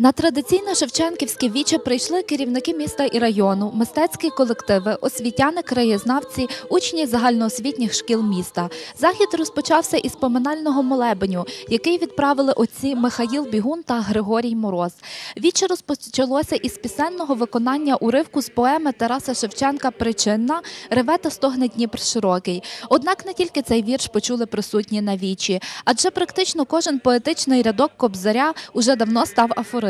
На традиційне Шевченківське віче прийшли керівники міста і району, мистецькі колективи, освітяни, краєзнавці, учні загальноосвітніх шкіл міста. Захід розпочався із поминального молебеню, який відправили отці Михаїл Бігун та Григорій Мороз. Віче розпочалося із пісенного виконання уривку з поеми Тараса Шевченка Причинна Реве та стогне Дніпр широкий. Однак не тільки цей вірш почули присутні на вічі, адже практично кожен поетичний рядок Кобзаря уже давно став афоризмом.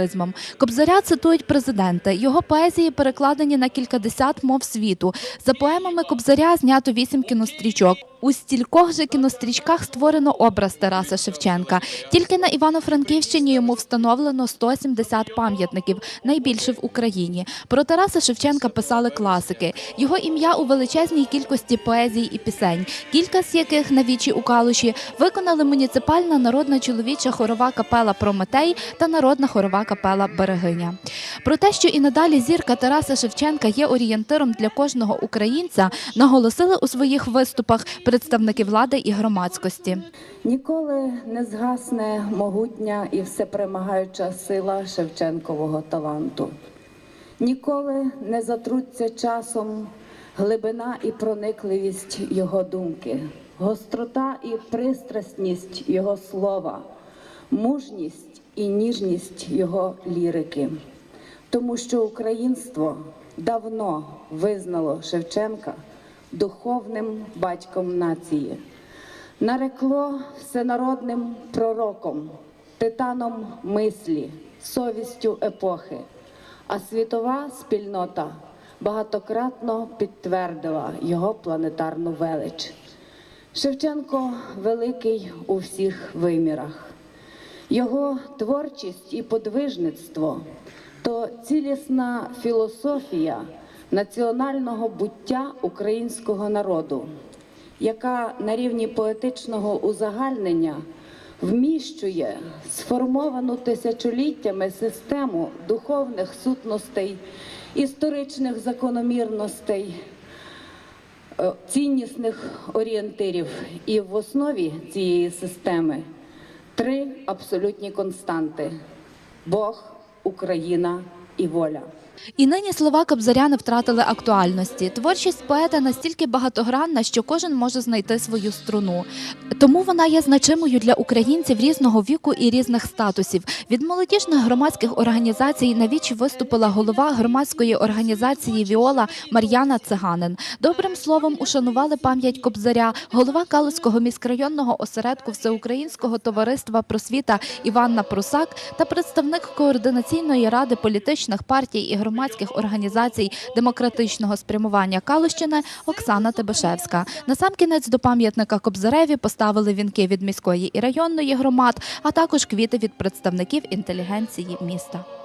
Кобзаря цитують президенти. Його поезії перекладені на кількадесят мов світу. За поемами Кобзаря знято вісім кінострічок. У стількох же кінострічках створено образ Тараса Шевченка. Тільки на Івано-Франківщині йому встановлено 170 пам'ятників, найбільше в Україні. Про Тараса Шевченка писали класики. Його ім'я у величезній кількості поезій і пісень, кілька з яких на вічі у Калуші виконали муніципальна народна чоловіча хорова капела Прометей та народна хорова капела Берегиня. Про те, що і надалі зірка Тараса Шевченка є орієнтиром для кожного українця, наголосили у своїх виступах представники влади і громадськості. Ніколи не згасне могутня і всепремагаюча сила Шевченкового таланту. Ніколи не затруться часом глибина і проникливість його думки, гострота і пристрасність його слова, мужність і ніжність його лірики. Тому що українство давно визнало Шевченка духовним батьком нації нарекло всенародним пророком, титаном мислі, совістю епохи, а світова спільнота багатократно підтвердила його планетарну велич. Шевченко великий у всіх вимірах. Його творчість і подвижництво то цілісна філософія національного буття українського народу, яка на рівні поетичного узагальнення вміщує сформовану тисячоліттями систему духовних сутностей, історичних закономірностей, е, ціннісних орієнтирів. І в основі цієї системи три абсолютні константи: Бог, Україна і воля. І нині слова Кобзаря не втратили актуальності. Творчість поета настільки багатогранна, що кожен може знайти свою струну. Тому вона є значимою для українців різного віку і різних статусів. Від молодіжних громадських організацій на вічі виступила голова громадської організації Віола Мар'яна Циганин. Добрим словом ушанували пам'ять Кобзаря, голова Калузького міськрайонного осередку Всеукраїнського товариства просвіта Іванна Прусак та представник координаційної ради політичних партій і громадських організацій демократичного спрямування Калущини Оксана Тебешевська. Насамкінець до пам'ятника Кобзареві поставили вінки від міської і районної громад, а також квіти від представників інтелігенції міста.